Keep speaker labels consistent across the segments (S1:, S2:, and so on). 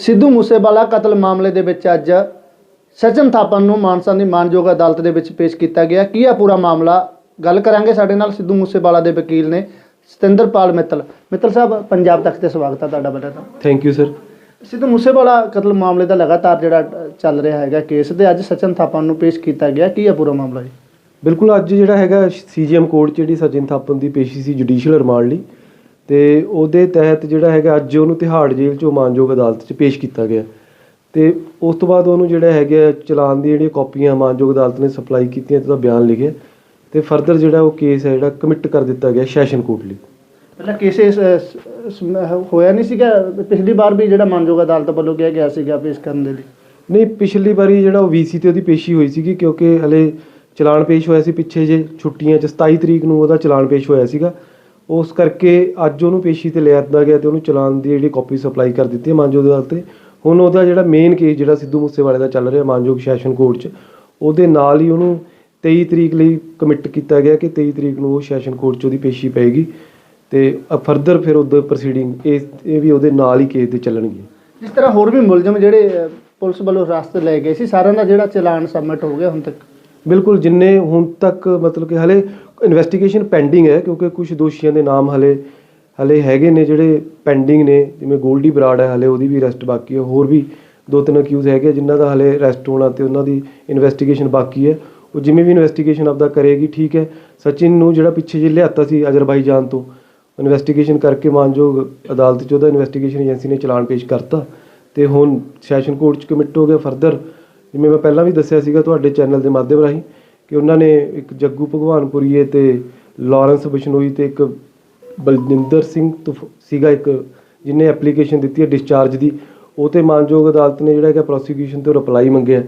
S1: ਸਿੱਧੂ ਮੂਸੇਵਾਲਾ ਕਤਲ ਮਾਮਲੇ ਦੇ ਵਿੱਚ ਅੱਜ ਸਚਨ ਥਾਪਨ ਨੂੰ ਮਾਨਸਾ ਦੀ ਮਾਨਯੋਗ ਅਦਾਲਤ ਦੇ ਵਿੱਚ ਪੇਸ਼ ਕੀਤਾ ਗਿਆ। ਕੀ ਆ ਪੂਰਾ ਮਾਮਲਾ? ਗੱਲ ਕਰਾਂਗੇ ਸਾਡੇ ਨਾਲ ਸਿੱਧੂ ਮੂਸੇਵਾਲਾ ਦੇ ਵਕੀਲ ਨੇ ਸਤਿੰਦਰਪਾਲ ਮਿੱਤਲ। ਮਿੱਤਲ ਸਾਹਿਬ ਪੰਜਾਬ ਤੱਕ ਤੇ ਸਵਾਗਤ ਹੈ ਤੁਹਾਡਾ ਬੜਾ ਤਾਂ।
S2: Thank you sir
S1: Sidhu Moosewala ਕਤਲ ਮਾਮਲੇ ਦਾ ਲਗਾਤਾਰ ਜਿਹੜਾ ਚੱਲ ਰਿਹਾ ਹੈਗਾ ਕੇਸ ਤੇ ਅੱਜ ਸਚਨ ਥਾਪਨ ਨੂੰ ਪੇਸ਼ ਕੀਤਾ ਗਿਆ। ਕੀ ਆ ਪੂਰਾ ਮਾਮਲਾ ਜੀ?
S2: ਬਿਲਕੁਲ ਅੱਜ ਜਿਹੜਾ ਹੈਗਾ ਸੀਜੀਐਮ ਕੋਰਟ 'ਚ ਜਿਹੜੀ ਸਚਿਨ ਥਾਪਨ ਦੀ ਪੇਸ਼ੀ ਸੀ ਜੁਡੀਸ਼ੀਅਲ ਰਿਮਾਂਡ ਲਈ ਤੇ ਉਹਦੇ ਤਹਿਤ ਜਿਹੜਾ ਹੈਗਾ ਅੱਜ ਉਹਨੂੰ ਤਿਹਾੜ ਜੇਲ੍ਹ 'ਚੋਂ ਮਾਨਯੋਗ ਅਦਾਲਤ 'ਚ ਪੇਸ਼ ਕੀਤਾ ਗਿਆ। ਤੇ ਉਸ ਤੋਂ ਬਾਅਦ ਉਹਨੂੰ ਜਿਹੜਾ ਹੈਗਾ ਚਲਾਨ ਦੀ ਜਿਹੜੀਆਂ ਕਾਪੀਆਂ ਮਾਨਯੋਗ ਅਦਾਲਤ ਨੇ ਸਪਲਾਈ ਕੀਤੀਆਂ ਤੇ ਉਹਦਾ ਬਿਆਨ ਲਿਖਿਆ ਤੇ ਫਰਦਰ ਜਿਹੜਾ ਉਹ ਕੇਸ ਹੈ ਜਿਹੜਾ ਕਮਿਟ ਕਰ ਦਿੱਤਾ ਗਿਆ ਸੈਸ਼ਨ ਕੋਰਟ ਲਈ।
S1: ਪਹਿਲਾਂ ਕੇਸ ਇਸ, ਹੋਇਆ ਨਹੀਂ ਸੀਗਾ? ਪਿਛਲੀ ਵਾਰ ਵੀ ਜਿਹੜਾ ਮਾਨਯੋਗ ਅਦਾਲਤ ਵੱਲੋਂ ਕਿਹਾ ਗਿਆ ਸੀਗਾ ਪੇਸ਼ ਕਰਨ ਦੇ ਲਈ?
S2: ਨਹੀਂ ਪਿਛਲੀ ਵਾਰੀ ਜਿਹੜਾ ਉਹ ਵੀਸੀ ਤੇ ਉਹਦੀ ਪੇਸ਼ੀ ਹੋਈ ਸੀਗੀ ਕਿਉਂਕਿ ਹਲੇ ਚਲਾਨ ਪੇਸ਼ ਹੋਇਆ ਸੀ ਪਿੱਛੇ ਜੇ ਛੁੱਟੀਆਂ 'ਚ 27 ਤਰੀਕ ਨੂੰ ਉਹਦਾ ਚਲਾਨ ਪੇਸ਼ ਹੋਇਆ ਸੀਗਾ। ਉਸ ਕਰਕੇ ਅੱਜ ਉਹਨੂੰ ਪੇਸ਼ੀ ਤੇ ਲਿਆਂਦਾ ਗਿਆ ਤੇ ਉਹਨੂੰ ਚਲਾਨ ਦੀ ਜਿਹੜੀ ਕਾਪੀ ਸਪਲਾਈ ਕਰ ਦਿੱਤੀ ਹੈ ਮਾਨਯੋਗ ਅਦਾਲਤ ਤੇ। ਹੁਣ ਉਹਦਾ ਜਿਹੜਾ ਮੇਨ ਕੇਸ ਜਿਹੜਾ ਸਿੱਧੂ ਮੂਸੇਵਾਲੇ ਦਾ ਚੱਲ ਰਿਹਾ ਮਾਨਯੋਗ ਸੈਸ਼ਨ ਕੋਰਟ 'ਚ, ਉਹਦੇ ਨਾਲ ਹੀ ਉਹਨੂੰ 23 ਤਰੀਕ ਲਈ ਕਮਿਟ ਕੀਤਾ ਗਿਆ ਕਿ 23 ਤਰੀਕ ਨੂੰ ਉਹ ਸੈਸ਼ਨ ਕੋਰਟ 'ਚ ਉਹਦੀ ਪੇਸ਼ੀ ਪਏਗੀ ਤੇ ਫਰਦਰ ਫਿਰ ਉਹਦੇ ਪ੍ਰੋਸੀਡਿੰਗ ਇਹ ਇਹ ਵੀ ਉਹਦੇ ਨਾਲ ਹੀ ਕੇਸ ਦੇ ਚੱਲਣਗੇ।
S1: ਜਿਸ ਤਰ੍ਹਾਂ ਹੋਰ ਵੀ ਮੁਲਜ਼ਮ ਜਿਹੜੇ ਪੁਲਿਸ ਵੱਲੋਂ ਹਿਰਾਸਤ ਲੈ ਗਏ ਸੀ, ਸਾਰਿਆਂ ਦਾ ਜਿਹੜਾ ਚਲਾਨ ਸਬਮਿਟ ਹੋ ਗਿਆ ਹੁਣ ਤੱਕ।
S2: ਬਿਲਕੁਲ ਜਿੰਨੇ ਹੁਣ ਤੱਕ ਮਤਲਬ ਕਿ ਹਲੇ ਇਨਵੈਸਟੀਗੇਸ਼ਨ ਪੈਂਡਿੰਗ ਹੈ, ਕਿਉਂਕਿ ਕੁਝ ਦੋਸ਼ੀਆਂ ਦੇ ਨਾਮ ਹਲੇ ਹਲੇ ਹੈਗੇ ਨੇ ਜਿਹੜੇ ਪੈਂਡਿੰਗ ਨੇ, ਜਿਵੇਂ ਗੋਲਡੀ ਬਰਾੜ ਹੈ, ਹਲੇ ਉਹਦੀ ਵੀ ਅਰੈਸਟ ਬਾਕੀ ਹੈ, ਹੋਰ ਵੀ ਦੋ ਤਿੰਨ ਅਕਿਊਜ਼ ਹੈਗੇ ਜਿਨ੍ਹਾਂ ਦਾ ਹਲੇ ਅਰੈਸਟ ਹੋਣਾ ਤੇ ਉਹਨਾਂ ਦੀ ਇਨਵੈਸਟੀਗੇਸ਼ਨ ਬਾਕੀ ਹੈ। ਉਹ ਜਿਵੇਂ ਵੀ ਇਨਵੈਸਟੀਗੇਸ਼ਨ ਆਪਦਾ ਕਰੇਗੀ, ਠੀਕ ਹੈ। ਸਚਿਨ ਨੂੰ ਜਿਹੜਾ ਪਿੱਛੇ ਜੇ ਲਿਆਤਾ ਸੀ ਅਜ਼ਰਬਾਈਜਾਨ ਤੋਂ ਇਨਵੈਸਟੀਗੇਸ਼ਨ ਕਰਕੇ ਮਾਨਯੋਗ ਅਦਾਲਤ 'ਚ ਉਹਦਾ ਇਨਵੈਸਟੀਗੇਸ਼ਨ ਏਜੰਸੀ ਨੇ ਚਲਾਨ ਪੇਸ਼ ਕਰਤਾ। ਤੇ ਹੁਣ ਸੈਸ਼ਨ ਕੋਰਟ 'ਚ ਕਮਿਟ ਹੋ ਗਿਆ ਫਰਦਰ ਜਿਵੇਂ ਮੈਂ ਪਹਿਲਾਂ ਵੀ ਦੱਸਿਆ ਸੀਗਾ ਤੁਹਾਡੇ ਚੈਨਲ ਦੇ ਮਾਧਿਅਮ ਰਾਹੀਂ ਕਿ ਉਹਨਾਂ ਨੇ ਇੱਕ ਜੱਗੂ ਭਗਵਾਨਪੁਰੀਏ ਤੇ ਲਾਰੈਂਸ ਬਿਸ਼ਨੋਈ ਤੇ ਇੱਕ ਬਲਜਿੰਦਰ ਸਿੰਘ ਤੁਫ- ਸੀਗਾ ਇੱਕ ਜਿਹਨੇ ਐਪਲੀਕੇਸ਼ਨ ਦਿੱਤੀ ਹੈ ਡਿਸਚਾਰਜ ਦੀ। ਉਹ ਤੇ ਮਾਨਯੋਗ ਅਦਾਲਤ ਨੇ ਜਿਹੜਾ ਹੈਗਾ ਪ੍ਰੋਸੀਕਿਊਸ਼ਨ ਤੋਂ ਰਿਪਲਾਈ ਮੰਗਿਆ।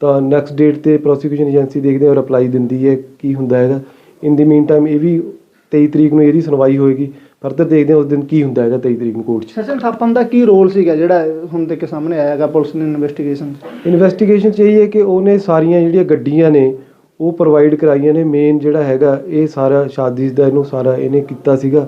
S2: ਤਾਂ ਨੈਕਸਟ ਡੇਟ ਤੇ ਪ੍ਰੋਸੀਕਿਊਸ਼ਨ ਏਜੰਸੀ ਦੇਖਦੇ ਹਾਂ ਰਿਪਲਾਈ ਦਿੰਦੀ ਹੈ, ਕੀ ਹੁੰਦਾ ਹੈਗਾ। ਇਨ ਦੀ ਮੀਨ ਟਾਈਮ ਇਹ ਵੀ 23 ਤਰੀਕ ਨੂੰ ਇਹਦੀ ਸੁਣਵਾਈ ਹੋਏਗੀ। ਫਰਦਰ ਦੇਖਦੇ ਹਾਂ ਉਸ ਦਿਨ ਕੀ ਹੁੰਦਾ ਹੈਗਾ 23 ਤਰੀਕ ਨੂੰ ਕੋਰਟ 'ਚ।
S1: ਸਚਨ ਥਾਪਨ ਦਾ ਕੀ ਰੋਲ ਸੀਗਾ ਜਿਹੜਾ ਹੁਣ ਤੱਕ ਸਾਹਮਣੇ ਆਇਆ ਹੈਗਾ ਪੁਲਿਸ ਨੇ ਇਨਵੈਸਟੀਗੇਸ਼ਨ
S2: ਇਨਵੈਸਟੀਗੇਸ਼ਨ ਚ ਇਹ ਹੈ ਕਿ ਉਹਨੇ ਸਾਰੀਆਂ ਜਿਹੜੀਆਂ ਗੱਡੀਆਂ ਨੇ ਉਹ ਪ੍ਰੋਵਾਈਡ ਕਰਾਈਆਂ ਨੇ ਮੇਨ ਜਿਹੜਾ ਹੈਗਾ ਇਹ ਸਾਰਾ ਸ਼ਾਦੀ ਦਾ ਇਹਨੂੰ ਸਾਰਾ ਇਹਨੇ ਕੀਤਾ ਸੀਗਾ।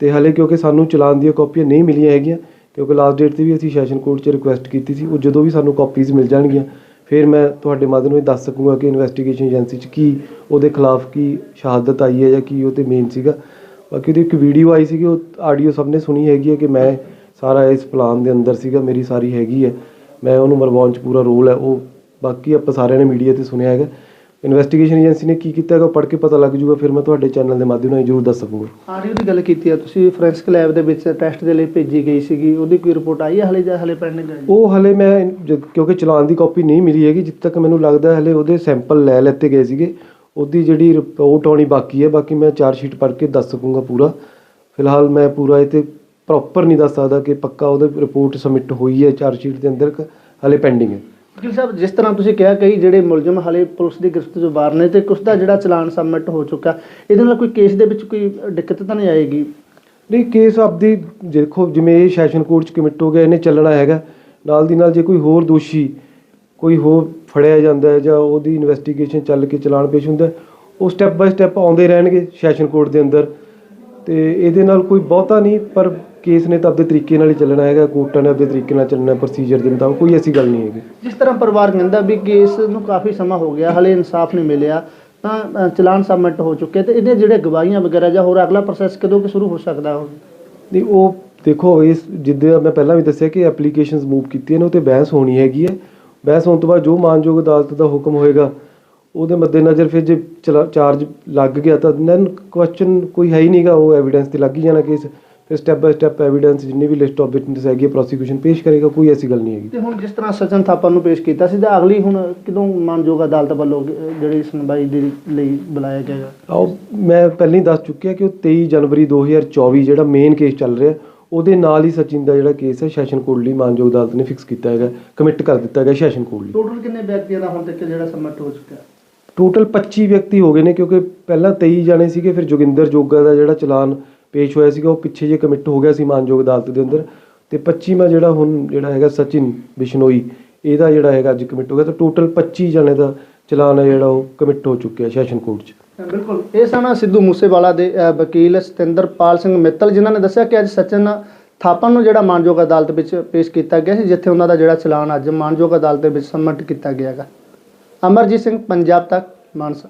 S2: ਤੇ ਹਲੇ ਕਿਉਂਕਿ ਸਾਨੂੰ ਚਲਾਨ ਦੀਆਂ ਕਾਪੀਆਂ ਨਹੀਂ ਮਿਲੀਆਂ ਹੈਗੀਆਂ ਕਿਉਂਕਿ ਲਾਸਟ ਡੇਟ ਤੇ ਵੀ ਅਸੀਂ ਸੈਸ਼ਨ ਕੋਰਟ 'ਚ ਰਿਕੁਐਸਟ ਕੀਤੀ ਸੀ ਉਹ ਜਦੋਂ ਵੀ ਸਾਨੂੰ ਕਾਪੀਜ਼ ਮਿਲ ਜਾਣਗੀਆਂ ਫਿਰ ਮੈਂ ਤੁਹਾਡੇ ਮਾਧਿਅਮ ਨਾਲ ਦੱਸ ਸਕੂੰਗਾ ਕਿ ਇਨਵੈਸਟੀਗੇਸ਼ਨ ਏਜੰਸੀ 'ਚ ਕੀ ਉਹਦੇ ਖਿਲਾਫ ਕੀ ਸ਼ਹਾਦਤ ਆਈ ਹੈ ਜਾਂ ਕੀ ਉਹ ਤੇ ਮੇਨ ਸੀਗਾ। ਬਾਕੀ ਉਹਦੀ ਇੱਕ ਵੀਡੀਓ ਆਈ ਸੀਗੀ ਉਹ ਆਡੀਓ ਸਭ ਨੇ ਸੁਣੀ ਹੈਗੀ ਹੈ ਕਿ ਮੈਂ ਸਾਰਾ ਇਸ ਪਲਾਨ ਦੇ ਅੰਦਰ ਸੀਗਾ ਮੇਰੀ ਸਾਰੀ ਹੈਗੀ ਹੈ। ਮੈਂ ਉਹਨੂੰ ਮਰਵਾਉਣ 'ਚ ਪੂਰਾ ਰੋਲ ਹੈ ਉਹ ਬਾਕੀ ਆਪਾਂ ਸਾਰਿਆਂ ਨੇ ਮੀਡੀਆ ਤੇ ਸੁਣਿਆ ਹੈਗਾ। ਇਨਵੈਸਟੀਗੇਸ਼ਨ ਏਜੰਸੀ ਨੇ ਕੀ ਕੀਤਾ ਹੈਗਾ ਪੜ੍ਹ ਕੇ ਪਤਾ ਲੱਗ ਜਾਊਗਾ ਫਿਰ ਮੈਂ ਤੁਹਾਡੇ ਚੈਨਲ ਦੇ ਮਾਧਿਅਮ ਨਾਲ ਜ਼ਰੂਰ ਦੱਸ ਸਕੂੰਗਾ।
S1: ਆਡੀਓ ਦੀ ਗੱਲ ਕੀਤੀ ਆ ਤੁਸੀਂ ਫੋਰੈਂਸਿਕ ਲੈਬ ਦੇ ਵਿੱਚ ਟੈਸਟ ਦੇ ਲਈ ਭੇਜੀ ਗਈ ਸੀਗੀ ਉਹਦੀ ਕੋਈ ਰਿਪੋਰਟ ਆਈ ਹੈ ਹਲੇ ਜਾਂ ਹਲੇ ਪੈਂਡਿੰਗ ਹੈ ਜੀ?
S2: ਉਹ ਹਲੇ ਮੈਂ ਜਦ- ਕਿਉਂਕਿ ਚਲਾਨ ਦੀ ਕਾਪੀ ਨਹੀਂ ਮਿਲੀ ਹੈਗੀ ਜਿੱਦ ਤੱਕ ਮੈਨੂੰ ਲੱਗਦਾ ਹਲੇ ਉਹਦੇ ਸੈਂਪਲ ਲੈ ਲੈਤੇ ਗਏ ਸੀਗੇ। ਉਹਦੀ ਜਿਹੜੀ ਰਿਪੋਰਟ ਆਉਣੀ ਬਾਕੀ ਹੈ ਬਾਕੀ ਮੈਂ ਚਾਰ ਸ਼ੀਟ ਪੜ੍ਹ ਕੇ ਦੱਸ ਸਕੂੰਗਾ ਪੂਰਾ। ਫਿਲਹਾਲ ਮੈਂ ਪੂਰਾ ਇਹ ਤੇ ਪ੍ਰੋਪਰ ਨਹੀਂ ਦੱਸ ਸਕਦਾ ਕਿ ਪੱਕਾ ਉਹਦੀ ਰਿਪੋਰਟ ਸਬਮਿਟ ਹੋਈ ਹੈ ਚਾਰ ਸ਼ੀਟ ਦੇ ਅੰਦਰ ਕਿ ਹਲੇ ਪੈਂਡਿੰਗ ਹੈ।
S1: ਵਕੀਲ ਸਾਹਿਬ ਜਿਸ ਤਰ੍ਹਾਂ ਤੁਸੀਂ ਕਿਹਾ ਕਈ ਜਿਹੜੇ ਮੁਲਜ਼ਮ ਹਲੇ ਪੁਲਿਸ ਦੀ ਗ੍ਰਿਫਤ ਤੋਂ ਬਾਹਰ ਨੇ ਤੇ ਕੁਛ ਦਾ ਜਿਹੜਾ ਚਲਾਨ ਸਬਮਿਟ ਹੋ ਚੁੱਕਾ ਇਹਦੇ ਨਾਲ ਕੋਈ ਕੇਸ ਦੇ ਵਿੱਚ ਕੋਈ ਦਿੱਕਤ ਤਾਂ ਨਹੀਂ ਆਏਗੀ?
S2: ਨਹੀਂ ਕੇਸ ਆਪਦੀ ਦੇਖੋ ਜਿਵੇਂ ਇਹ ਸੈਸ਼ਨ ਕੋਰਟ ਚ ਕਮਿਟ ਹੋ ਗਿਆ ਇਹਨੇ ਚੱਲਣਾ ਹੈਗਾ। ਨਾਲ ਦੀ ਨਾਲ ਜੇ ਕੋਈ ਹੋਰ ਦੋਸ਼ੀ ਕੋਈ ਹੋਰ ਫੜਿਆ ਜਾਂਦਾ ਹੈ ਜਾਂ ਉਹਦੀ ਇਨਵੈਸਟੀਗੇਸ਼ਨ ਚੱਲ ਕੇ ਚਲਾਨ ਪੇਸ਼ ਹੁੰਦਾ ਉਹ ਸਟੈਪ ਬਾਈ ਸਟੈਪ ਆਉਂਦੇ ਰਹਿਣਗੇ ਸੈਸ਼ਨ ਕੋਰਟ ਦੇ ਅੰਦਰ। ਤੇ ਇਹਦੇ ਨਾਲ ਕੋਈ ਬਹੁਤਾ ਨਹੀਂ ਪਰ ਕੇਸ ਨੇ ਤਾਂ ਆਪਦੇ ਤਰੀਕੇ ਨਾਲ ਹੀ ਚੱਲਣਾ ਹੈਗਾ ਕੋਰਟਾਂ ਨੇ ਆਪਦੇ ਤਰੀਕੇ ਨਾਲ ਚੱਲਣਾ ਪ੍ਰੋਸੀਜਰ ਦੇ ਮੁਤਾਬਕ ਕੋਈ ਐਸੀ ਗੱਲ ਨਹੀਂ ਹੈਗੀ।
S1: ਜਿਸ ਤਰ੍ਹਾਂ ਪਰਿਵਾਰ ਕਹਿੰਦਾ ਵੀ ਕੇਸ ਨੂੰ ਕਾਫੀ ਸਮਾਂ ਹੋ ਗਿਆ ਹਲੇ ਇਨਸਾਫ ਨਹੀਂ ਮਿਲਿਆ ਤਾਂ ਅ, ਚਲਾਨ ਸਬਮਿਟ ਹੋ ਚੁੱਕੇ ਤੇ ਇਹਦੇ ਜਿਹੜੇ ਗਵਾਹੀਆਂ ਵਗੈਰਾ ਜਾਂ ਹੋਰ ਅਗਲਾ ਪ੍ਰੋਸੈਸ ਕਦੋਂ ਕਿ ਸ਼ੁਰੂ ਹੋ ਸਕਦਾ ਹੋ
S2: ਨਹੀਂ ਉਹ ਦੇਖੋ ਇਸ ਜਿੱਦਾਂ ਮੈਂ ਪਹਿਲਾਂ ਵੀ ਦੱਸਿਆ ਕਿ ਐਪਲੀਕੇਸ਼ਨਸ ਮੂਵ ਕੀਤੀਆਂ ਨੇ ਉਹ ਤੇ ਬਹਿਸ ਹੋਣੀ ਹੈਗੀ ਹੈ। ਬਹਿਸ ਹੋਣ ਤੋਂ ਬਾਅਦ ਜੋ ਮਾਨਯੋਗ ਅਦਾਲਤ ਦਾ ਹੁਕਮ ਹੋਏਗਾ ਉਹਦੇ ਮੱਦੇਨਜ਼ਰ ਫਿਰ ਜੇ ਚਾਰਜ ਲੱਗ ਗਿਆ ਤਾਂ ਦੈਨ ਕੁਐਸਚਨ ਕੋਈ ਹੈ ਹੀ ਨਹੀਂਗਾ ਉਹ ਐਵੀਡੈਂਸ ਤੇ ਲੱਗ ਹੀ ਜਾਣਾ ਕੇਸ ਫਿਰ ਸਟੈਪ ਬਾਈ ਸਟੈਪ ਐਵੀਡੈਂਸ ਜਿੰਨੀ ਵੀ ਲਿਸਟ ਆਫ ਵਿਟਨੈਸ ਹੈਗੀ ਪ੍ਰੋਸੀਕਿਊਸ਼ਨ ਪੇਸ਼ ਕਰੇਗਾ ਕੋਈ ਐਸੀ ਗੱਲ ਨਹੀਂ ਹੈਗੀ।
S1: ਤੇ ਹੁਣ ਜਿਸ ਤਰ੍ਹਾਂ ਸਚਨ ਥਾਪਾ ਨੂੰ ਪੇਸ਼ ਕੀਤਾ ਸੀ ਤਾਂ ਅਗਲੀ ਹੁਣ ਕਦੋਂ ਮਾਨਯੋਗ ਅਦਾਲਤ ਵੱਲੋਂ ਜਿਹੜੀ ਸੁਣਵਾਈ ਦੇ ਲਈ ਬੁਲਾਇਆ ਜਾਏਗਾ
S2: ਆਓ ਮੈਂ ਪਹਿਲਾਂ ਹੀ ਦੱਸ ਚੁੱਕਿਆ ਕਿ ਉਹ 23 ਜਨਵਰੀ 2024 ਜਿਹੜਾ ਮੇਨ ਕੇਸ ਚੱਲ ਰਿਹਾ ਉਹਦੇ ਨਾਲ ਹੀ ਸਚਿਨ ਦਾ ਜਿਹੜਾ ਕੇਸ ਹੈ ਸੈਸ਼ਨ ਕੋਰਟ ਲਈ ਮਾਨਯੋਗ ਅਦਾਲਤ ਨੇ ਫਿਕਸ ਕੀਤਾ ਹੈਗਾ ਕਮਿਟ ਕਰ ਦਿੱਤਾ ਹੈਗਾ ਸੈਸ਼ਨ ਕੋਰਟ ਲਈ
S1: ਟੋਟਲ ਕਿੰਨੇ ਵਿਅਕਤੀਆਂ ਦਾ ਹੁਣ ਤੱਕ ਜਿਹੜਾ ਸਬਮਿਟ ਹੋ ਚੁੱਕਾ
S2: ਟੋਟਲ 25 ਵਿਅਕਤੀ ਹੋ ਗਏ ਨੇ ਕਿਉਂਕਿ ਪਹਿਲਾਂ 23 ਜਾਣੇ ਸੀਗੇ ਫਿਰ ਜੋਗਿੰਦਰ ਜੋਗਾ ਦਾ ਜਿਹੜਾ ਚਲਾਨ ਪੇਸ਼ ਹੋਇਆ ਸੀਗਾ ਉਹ ਪਿੱਛੇ ਜੇ ਕਮਿਟ ਹੋ ਗਿਆ ਸੀ ਮਾਨਯੋਗ ਅਦਾਲਤ ਦੇ ਅੰਦਰ। ਤੇ 25ਵਾਂ ਜਿਹੜਾ ਹੁਣ ਜਿਹੜਾ ਹੈਗਾ ਸਚਿਨ ਬਿਸ਼ਨੋਈ ਇਹਦਾ ਜਿਹੜਾ ਹੈਗਾ ਅੱਜ ਕਮਿਟ ਹੋ ਗਿਆ ਤਾਂ ਟੋਟਲ 25 ਜਾਣੇ ਦਾ ਚਲਾਨ ਹੈ ਜਿਹੜਾ ਉਹ ਕਮਿਟ ਹੋ ਚੁੱਕਿਆ ਸੈਸ਼ਨ ਕੋਰਟ 'ਚ।
S1: ਬਿਲਕੁਲ। ਇਹ ਸਨ ਸਿੱਧੂ ਮੂਸੇਵਾਲਾ ਦੇ ਅ, ਵਕੀਲ ਸਤਿੰਦਰਪਾਲ ਸਿੰਘ ਮਿੱਤਲ ਜਿਨ੍ਹਾਂ ਨੇ ਦੱਸਿਆ ਕਿ ਅੱਜ ਸਚਨ ਥਾਪਨ ਨੂੰ ਜਿਹੜਾ ਮਾਨਯੋਗ ਅਦਾਲਤ ਵਿੱਚ ਪੇਸ਼ ਕੀਤਾ ਗਿਆ ਸੀ ਜਿੱਥੇ ਉਹਨਾਂ ਦਾ ਜਿਹੜਾ ਚਲਾਨ ਅੱਜ ਮਾਨਯੋਗ ਅਦਾਲਤ ਦੇ ਵਿੱਚ ਸਬਮਿਟ ਕੀਤਾ ਗਿਆ ਹੈਗਾ। ਅਮਰਜੀਤ ਸਿੰਘ ਪੰਜਾਬ ਤੱਕ ਮਾਨਸਾ।